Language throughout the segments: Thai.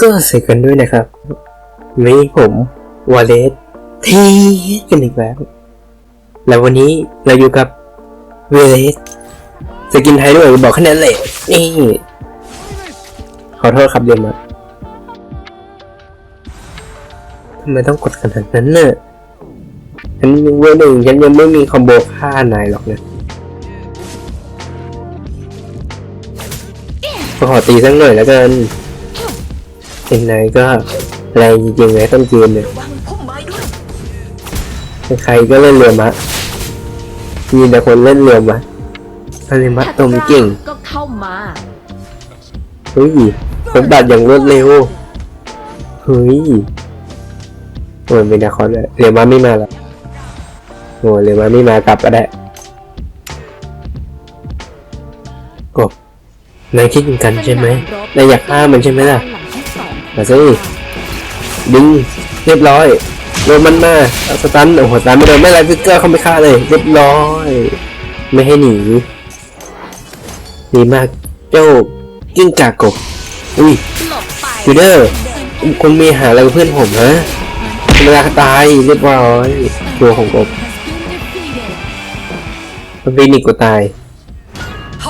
ก็เสร็จกันด้วยนะครับวันนี้ผมวาเลสเทีกันอีกแล้ว แล้ววันนี้เราอยู่กับเวเลสสกินไทยด้วยบอกแค่นั้นแหละนี่ ขอโทษครับเรียนมาทำไมต้องกดขนาดนั้นเน่ะฉันยังเวอร์หนึ่งฉันยังไม่มีคอมโบฆ่านายหรอกนะขอตีสักหน่อยแล้วกัน เป็นนายก็แรงจริงๆเลยต้นเกมเนี่ยระวังพุ่มไม้ด้วยใครก็เล่นเรือมะมีแต่คนเล่นเรือมะเรือมะตัวมันเก่งก็เข้ามาเฮ้ยสมบัติอย่างรวดเร็วเฮ้ยโอ้ยไม่นาคอนเรือมะไม่มาแล้วโอ้ยเรือมะไม่มากลับก็ได้กบนายคิดเหมือนกันใช่ไหมนายอยากฆ่ามันใช่ไหมล่ะ มาสิดึงเรียบร้อยโดนมันมาเอาสตันโอ้โหสตันไม่โดนไม่ไรฟิกเกอร์เขาไม่ฆ่าเลย เรียบร้อย ไม่ให้หนีดีมากเจ้ากิ้งกากบอุ้ยหลบไปจูเดอร์คุณมีหาอะไรเพื่อนผมฮะเวลาตายเรียบร้อยตัวของกบมันเป็นนิกกูตาย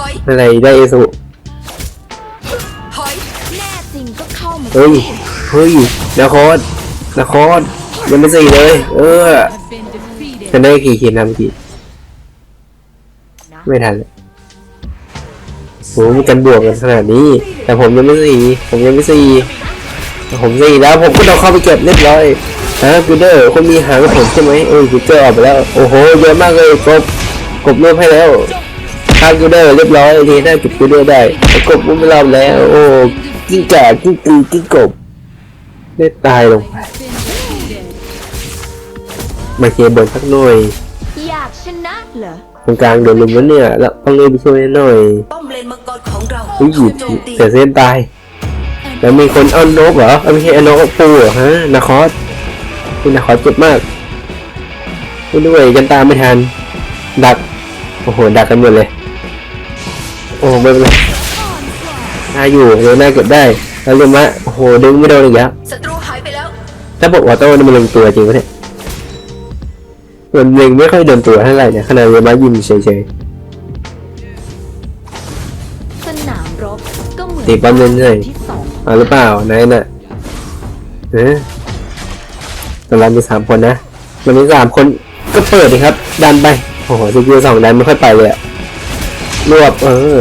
อยอะไรได้เอสุ เข้ามาเฮ้ย เฮ้ยนาคอสนาคอสยังไม่สี่เลย เออจะได้กี่ขีดนะเมื่อกี้ไม่ทันเลยโหมีกันบวกกันขนาดนี้ แต่ผมยังไม่สี่ ผมยังไม่สี่แต่ผมสี่แล้วผมก็ต้องเข้าไปเก็บเรียบร้อยฮะกูเดอร์คุณมีหางกับผมใช่ไหมโอ้ยกูเจอออกไปแล้ว โอ้โห เยอะมากเลยกบกบรวบให้แล้วข้ากูเดอร์เรียบร้อยทีได้จุดกูเดอร์ได้กบรวบไม่รอบแล้ว โอ้ กิ้งก่ากิ้งกือกิ้งกบได้ตายลงไปมาเคลียร์บนสักหน่อยอยากชนะเหรอตรงกลางโดนลุมแล้วเนี่ยแล้วต้องรีบไปช่วยหน่อยป้อมเลนมังกรของเราอุ้ยถูกโจมตีเสียเส้นตาย แล้วมีคนเอานกเหรอเอาไม่ใช่เอานกเอาปูเหรอฮะนาคอสนี่นาคอสเจ็บมากไม่ด้วยกันตามไม่ทันดักโอ้โหดักกันหมดเลย โอ้ไม่เป็นไร น่าอยู่เร็วหน้าเก็บได้แล้วเร็วมะโอ้โหดึงไม่โดนอีกแล้วศัตรูหายไปแล้ว ถ้าบอกว่าโต้นี่มันลงตัวจริงปะเนี่ยมันเล็งไม่ค่อยโดนตัวเท่าไหร่เนี่ยขนาดเรมายิงเฉยสนามรบก็เหมือนตีปั๊มเรื่อยๆที่สองๆเอาหรือเปล่านายน่ะเอ๊ะแต่เรามีสามคนนะวันนี้สามคนก็เปิดดิครับ ดันไปโอ้โหสกิลสองดันไม่ค่อยไปเลยอะรวบเออ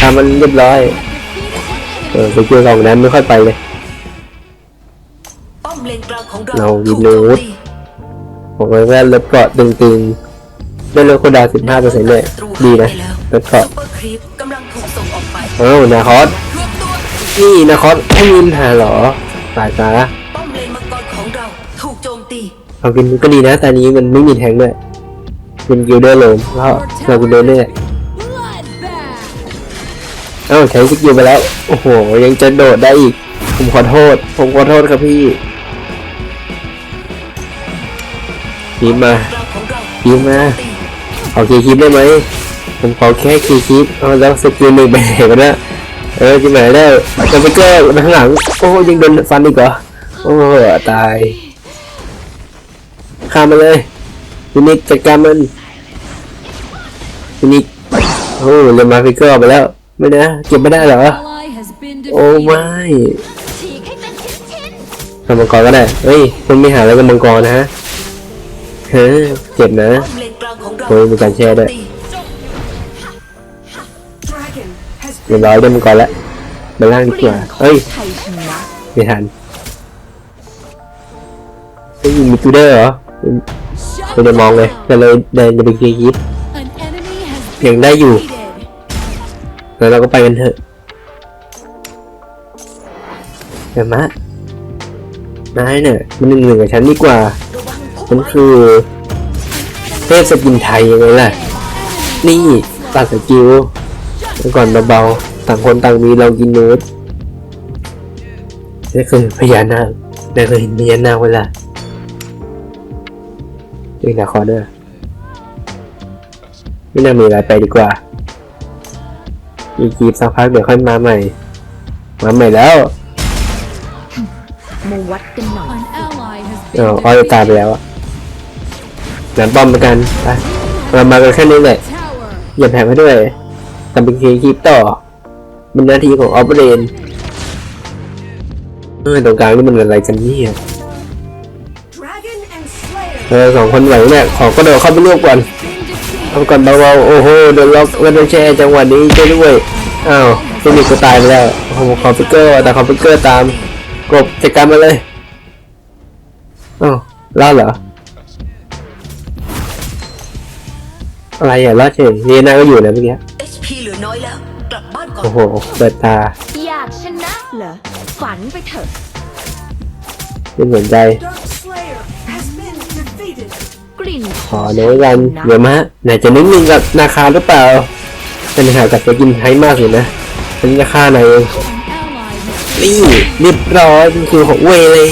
ทำมันเรียบร้อย เออสกิลสองดันไม่ค่อยไปเลย ป้อมเลนกลางของเราเราถูกวิโจนูมดตีบอกเลยว่าลดเกราะตึงๆได้ลดโคดาสิบห้าเปอร์เซ็นต์เลยศัตรูดีหายนะไปแล้วลดเกราะซุปเปอร์ครีปกำลังถูกส่งออกไปเอ้านาคอสรวมตัวนี่นาคอสไม่มีปัญหาเหรอตายซะป้อมเลนมังกรของเราถูกโจมตีเอากินก็ดีนะแต่อันนี้มันไม่มีแทงด้วยเป็นกิลเดอร์โลมก็เรากิลเดอร์เนี่ย เอ้าใช้สกิลไปแล้ว โอ้โห ยังจะโดดได้อีก ผมขอโทษ ผมขอโทษครับพี่คีบมากลางของเราคีบมาขอคีคีบได้ไหมผมขอแค่คีคีบเอาแล้วสกิลหนึ่งไปไหนกันนะเออจิ๋มไหนได้จะไปเกอร์ข้างหลัง โอ้ยังโดนฟันอีกเหรอ โอ้ตายข้ามมาเลยฟินิกจัดการมันฟินิกโอ้เรียมาฟิกเกอร์ไปแล้ว ไม่นะเก็บไม่ได้เหรอ โอ้ไม่ฉีกให้เป็นชิ้นทำมังกรก็ได้เฮ้ยคุณไม่หาอะไรกับมังกรนะฮะเฮ้ยเจ็บนะๆป้อมเลนกลางของเราโอ้ยมีการแชร์ด้วยเรียบร้อยได้มังกรแล้วไปล่างดีกว่าเฮ้ยชัยชนะไม่ทันเฮ้ยมีตูเดอร์เหรอไม่ได้มองเลยก็เลยเดินจะไปเคลียร์คลิปยังได้อยู่ แล้วเราก็ไปกันเถอะเดี๋ยวมะนายเนี่ยมันหนึ่งหนึ่งกับฉันดีกว่าระวังพุ่ฉันคือเทพสกินไทยยังไงล่ะ นี่ตัดสกิลก่อนเบาๆต่างคนต่างมีเรากินนูดนี่คือพญานาคได้เคยเห็นพญานาคเวลานี่นะคอเดอร์ไม่น่ามีอะไรไปดีกว่า อีกกีบสักพักเดี๋ยวค่อยมาใหม่ มาใหม่แล้วมาวัดกันหน่อย An ally has อ๋อ been อ้อยตายไปแล้วอะหลังป้อมเหมือนกันไปเรามากันแค่นี้แหละ tower. อย่าแพ้ไปด้วยทำเป็นเคคลิปต่อเป็นหน้าที่ของออฟเรนเออตรงกลางนี่มันอะไรกันเนี่ย Dragon and Slayer เออสองคนไหวเนี่ยขอกระโดดเข้าไปรวบก่อน เอาก่อนเบาๆโอ้โหโดนล็อกแล้วโดนแช่จังหวะนี้ช่วยด้วยอ้าวฟินิกก็ตายไปแล้วโอ้โหคอมพิวเตอร์แต่คอมพิวเตอร์ตามกบจัดการมาเลยอ้าวรอดเหรออะไรอะรอดเฉยเรียน่าก็อยู่นะเมื่อกี้ HP เหลือน้อยแล้วกลับบ้านก่อนโอ้โหเปิดตาอยากชนะเหรอฝันไปเถอะไม่สนใจ กลิ่นขอเนื้อกันเดี๋ยวมาไหนจะนึกนึงกับนาคาหรือเปล่าเป็นหากับจะกินไทยมากเลยนะฉันจะฆ่านายเอง An ally has นี่เรียบร้อยเป็นคิวของเวยเลย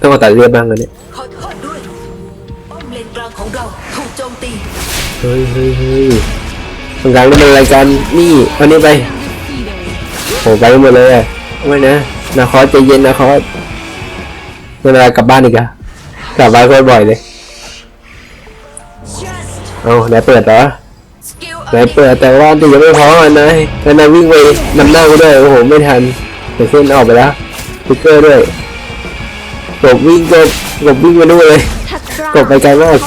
ต้องมาตัดเรียบบ้างแล้วเนี่ยขอโทษด้วยป้อมเลนกลางของเราถูกโจมตีเฮ้ยเฮ้ยเฮ้ยตรงกลางนี่มันอะไรกันนี่เอานี้ไป defeated. โหไปหมดเลยอะไม่นะนาคอสใจเย็นนาคอสเวลากลับบ้านอีกอะ กลับบ้านค่อยบ่อยเลย เอาไหนเปิดเหรอไหนเปิดแต่ว่าตียังไม่พออะนายแล้วนายวิ่งไปนำหน้ากูด้วยโอ้โหไม่ทันเดี๋ยวเส้นออกไปแล้วติ๊กเกอร์ด้วยกบวิ่งกบกบวิ่งมาด้วยเลยกล้ากดไปไกลมาก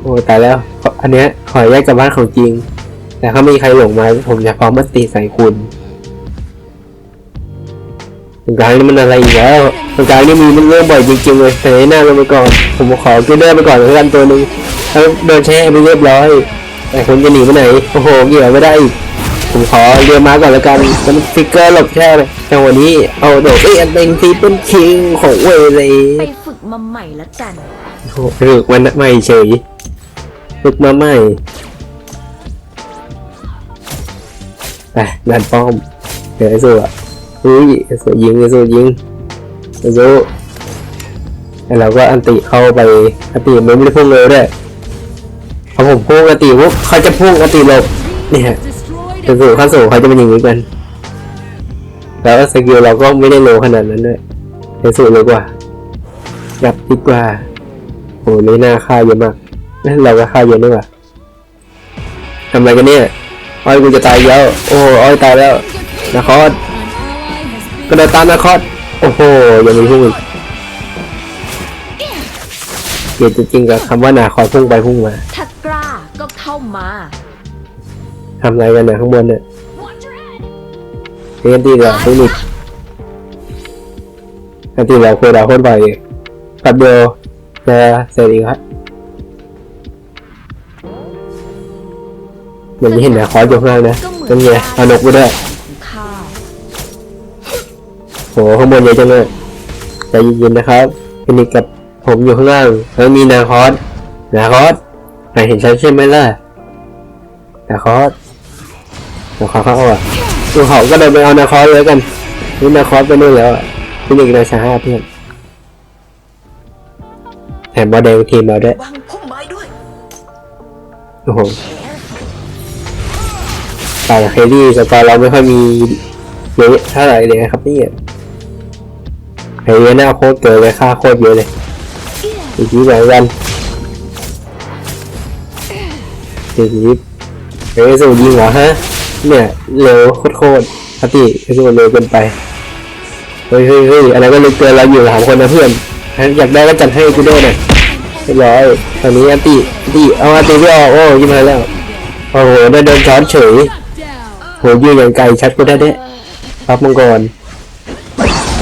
โอ้ตายแล้วอันเนี้ยขอแยกกับบ้านของจริง แต่ถ้ามีใครหลงมาผมจะพร้อมมาตีใส่คุณ ตรงกลางนี่มันอะไรอีกแล้วตรงกลางนี่มีมันเรื่องบ่อยจริงๆเลยแต่หน้าลงไปก่อนผมขอเกเดอร์ไปก่อนแล้วกันตัวหนึงแล้วโดนแช่ไปเรียบร้อยแต่คุณจะหนีไปไหนโอ้โหเกี่ยวไม่ได้อีกผมขอเรือม้าก่อนแล้วกันมันฟิกเกอร์หลบแช่เลยจังหวะนี้เอาโดดเอ้ยอันเป็นทีเป็นคิงของเวยเลยไปฝึกมาใหม่ละกันโอ้โหฝึกมันใหม่เฉยฝึกมาใหม่ไปดันป้อมเดี๋ยวไอ้สู้อะ อุ้ยสยิงสู้ยิงสู้แล้วเราก็อันติเข้าไปอันติมันไม่ได้พุ่งเลยด้วยพอผมพุ่งอันติปุ๊บเขาจะพุ่งอันติหลบเนี่ยจะสู่ขั้นสูงเขาจะเป็นอย่างนี้กันแล้วสกิลเราก็ไม่ได้โลขนาดนั้นด้วยไอ้สูงเลยกว่ายับดีกว่าโหนี่น่าฆ่าเยอะมากเอ้ยเราก็ฆ่าเยอะด้วยว่ะทำอะไรกันเนี่ยอ้อยกูจะตายแล้ว โอ้อ้อยตายแล้วนาคอ กระโดดตามนาคอสโอ้โหยังมีพุ่งอีกเกลียดจริงๆกับคำว่านาคอสพุ่งไปพุ่งมาถ้ากล้าก็เข้ามาทำอะไรกันเนี่ยข้างบนเนี่ยเรียนตีเหรอเทคนิคอันตีเราคุยเราโคตรบ่อยเลยแป๊บเดียวจะเสร็จอีกครับเหมือนเห็นนะคอร์สอยู่ข้างล่างนะเป็นไงเอานกไปด้วยข้า โหข้างบนเยอะจังเลยใจเย็นๆนะครับเทคนิกับผมอยู่ข้างล่างแล้วมีนาคอสนาคอสนายเห็นฉันใช่ไหมล่ะนาคอสนาคอสเขาอาอะดูเขาก็เดินไปเอานาคอสเลยกันนี่นาคอสไปนู่นแล้วอะเทคนิคนาชาห้าเพื่อนแถมบอลแดงทีมเราด้วยวางพุ่มได้โอ้โหแต่เคลลี่สกอร์เราไม่ค่อยมีเยอะเท่าไหร่เลยนะครับนี่ ไอ้เนี้ยหน้าโคตรเกินเลยค่าโคตรเยอะเลยอีกทีไหนกันอีกทีเฮ้ยสูยิงเหรอฮะ เนี่ยเร็วโคตรๆปกติไอ้สูเร็วเกินไปเฮ้ยเฮ้ยเฮ้ยอะไรก็เร็วเกินเราอยู่สามคนนะเพื่อนอยากได้ก็จัดให้กูด้วยหน่อยเรียบร้อยตอนนี้อันติอันติเอาอันติไม่ออกโอ้ยิงมาแล้วโอ้โหได้โดนช้อนเฉยโหยืนอย่างไกลชัดกูได้เด้รับมังกร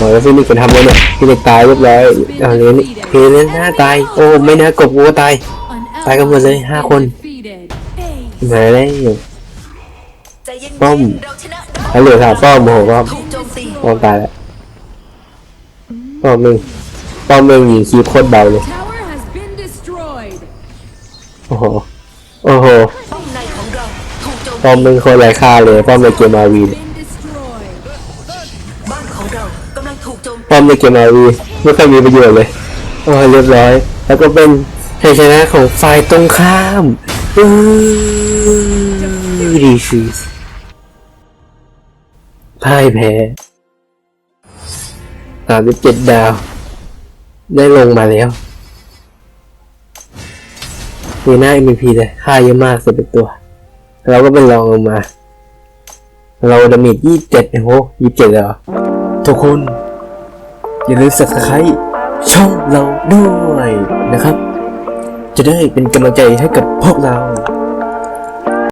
อ้แล้วฟินิกซ์ทำเลยเนี่ยฟินิกซ์ตายเรียบร้อยเอาเลยนี่เพลนหน้าตาย โอ้ไม่น่ากบกูก็ตาย ตายกันหมดเลยห้าคน defeated. มาแล้วใจเย็นๆป้อมแล้วเหลือสามป้อมโอ้โหป้อมป้อมตายแล้วป้อมหนึ่งป้อมหนึ่งยิงคีบโคตรเบาเลยโอ้โหโอ้โหป้อมหนึ่งคนไร้ค่าเลยป้อมในเกมอาวี Been destroyed. ของเรากำลังถูกโจมป้อมในเกมอวีไม่เคยมีประโยชน์เลยโอ้ยเรียบร้อย แล้วก็เป็นชัยชนะของฝ่ายตรงข้ามอือดีชีสพ่ายแพ้ามสิบเจ็ดดาว ได้ลงมาแล้วมีหน้า MVP เลยค่าเยอะมากสิบเอ็ดตัว เราก็เป็นรองลงมา เราดาเมจยี่สิบเจ็ดโอ้โหยี่สิบเจ็ดเลยเหรอ ทุกคน อย่าลืมสับสไครช่องเราด้วยนะครับ จะได้เป็นกำลังใจให้กับพวกเรา